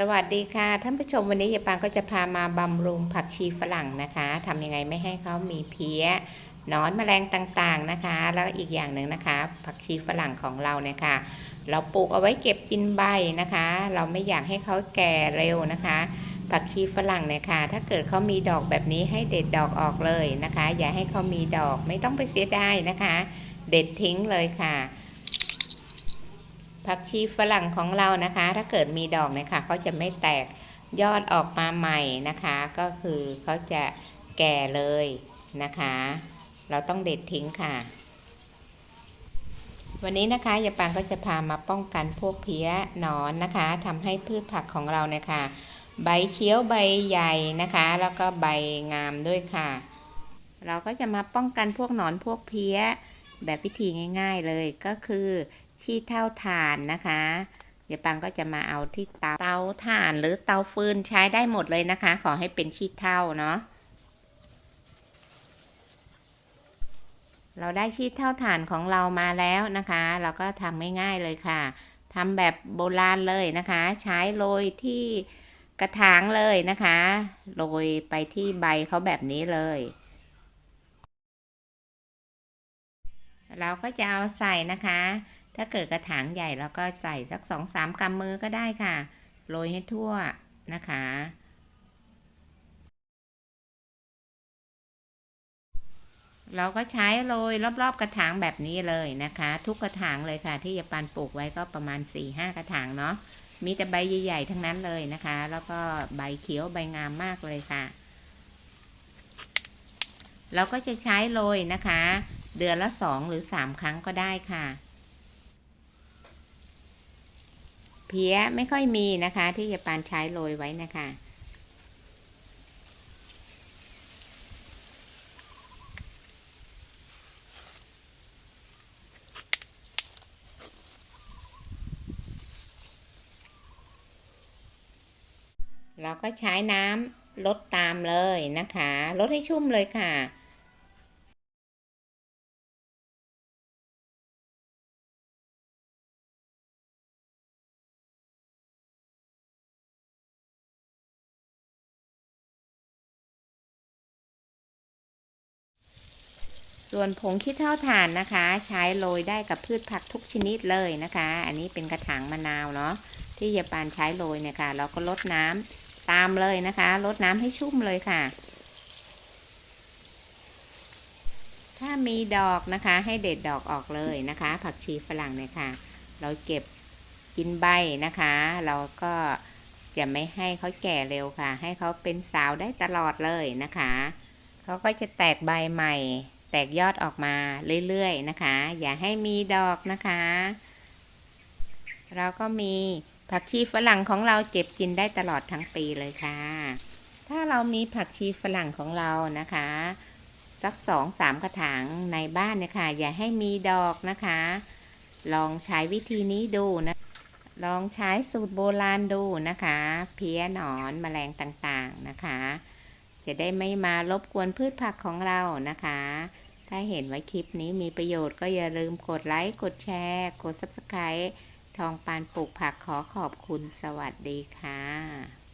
สวัสดีค่ะท่านผู้ชมวันนี้ยายปางก็จะพามาบำรุงผักชีฝรั่งนะคะทำยังไงไม่ให้เขามีเพี้ยนอนแมลงต่างๆนะคะ แล้วอีกอย่างหนึ่งนะคะ ผักชีฝรั่งของเราเนี่ยค่ะ เราปลูกเอาไว้เก็บกินใบนะคะ เราไม่อยากให้เขาแก่เร็วนะคะ ผักชีฝรั่งเนี่ยค่ะ ถ้าเกิดเขามีดอกแบบนี้ให้เด็ดดอกออกเลยนะคะ อย่าให้เขามีดอกไม่ต้องไปเสียดายนะคะ เด็ดทิ้งเลยค่ะ ผักชีฝรั่งของเรานะคะ ถ้าเกิดมีดอกนี่ยค่ะเขาจะไม่แตกยอดออกมาใหม่นะคะ ก็คือเขาจะแก่เลยนะคะ เราต้องเด็ดทิ้งค่ะ วันนี้นะคะยายปางก็จะพามาป้องกันพวกเพี้ยหนอนนะคะทำให้พืชผักของเราเนี่ยค่ะใบเขียวใบใหญ่นะคะ แล้วก็ใบงามด้วยค่ะ เราก็จะมาป้องกันพวกหนอนพวกเพี้ยแบบวิธีง่าย ๆเลยก็คือ ขี้เท่าถ่านนะคะเดี๋ยวปังก็จะมาเอาที่เตาเตาถ่านหรือเตาฟืนใช้ได้หมดเลยนะคะ ขอให้เป็นขี้เท่าเนาะเราได้ขี้เท่าถ่านของเรามาแล้วนะคะ เราก็ทำง่ายๆเลยค่ะทำแบบโบราณเลยนะคะ ใช้โรยที่กระถางเลยนะคะโรยไปที่ใบเขาแบบนี้เลย เราก็จะเอาใส่นะคะ ถ้าเกิดกระถางใหญ่เราก็ใส่สักสองสามกำมือก็ได้ค่ะ โรยให้ทั่วนะคะ เราก็ใช้โรยรอบๆกระถางแบบนี้เลยนะคะ ทุกกระถางเลยค่ะ ที่ยาปันปลูกไว้ก็ประมาณ4ี่ห้ากระถางเนาะมีแต่ใบใหญ่ๆทั้งนั้นเลยนะคะ แล้วก็ใบเขียวใบงามมากเลยค่ะ เราก็จะใช้โรยนะคะ เดือนละสองหรือสามครั้งก็ได้ค่ะ เพี้ยไม่ค่อยมีนะคะ ที่จะปานใช้โรยไว้นะคะ เราก็ใช้น้ำลดตามเลยนะคะ ลดให้ชุ่มเลยค่ะ ส่วนผงขี้เถ้าถ่านนะคะ ใช้โรยได้กับพืชผักทุกชนิดเลยนะคะ อันนี้เป็นกระถางมะนาวเนาะที่ยาปานใช้โรยเนี่ยค่ะเราก็ลดน้ำตามเลยนะคะลดน้ำให้ชุ่มเลยค่ะ ถ้ามีดอกนะคะให้เด็ดดอกออกเลยนะคะ ผักชีฝรั่งเนี่ยค่ะ เราเก็บกินใบนะคะ เราก็จะไม่ให้เขาแก่เร็วค่ะ ให้เขาเป็นสาวได้ตลอดเลยนะคะเขาก็จะแตกใบใหม่ แตกยอดออกมาเรื่อยๆนะคะ อย่าให้มีดอกนะคะ เราก็มีผักชีฝรั่งของเราเก็บกินได้ตลอดทั้งปีเลยค่ะ ถ้าเรามีผักชีฝรั่งของเรานะคะสักสองสามกระถางในบ้านเนี่ยค่ะ อย่าให้มีดอกนะคะ ลองใช้วิธีนี้ดูนะ ลองใช้สูตรโบราณดูนะคะ เพี้ยหนอนแมลงต่างๆนะคะ จะได้ไม่มารบกวนพืชผักของเรานะคะ ถ้าเห็นว่าคลิปนี้มีประโยชน์ก็อย่าลืมกดไลค์ กดแชร์ กด Subscribe ทองปานปลูกผักขอขอบคุณสวัสดีค่ะ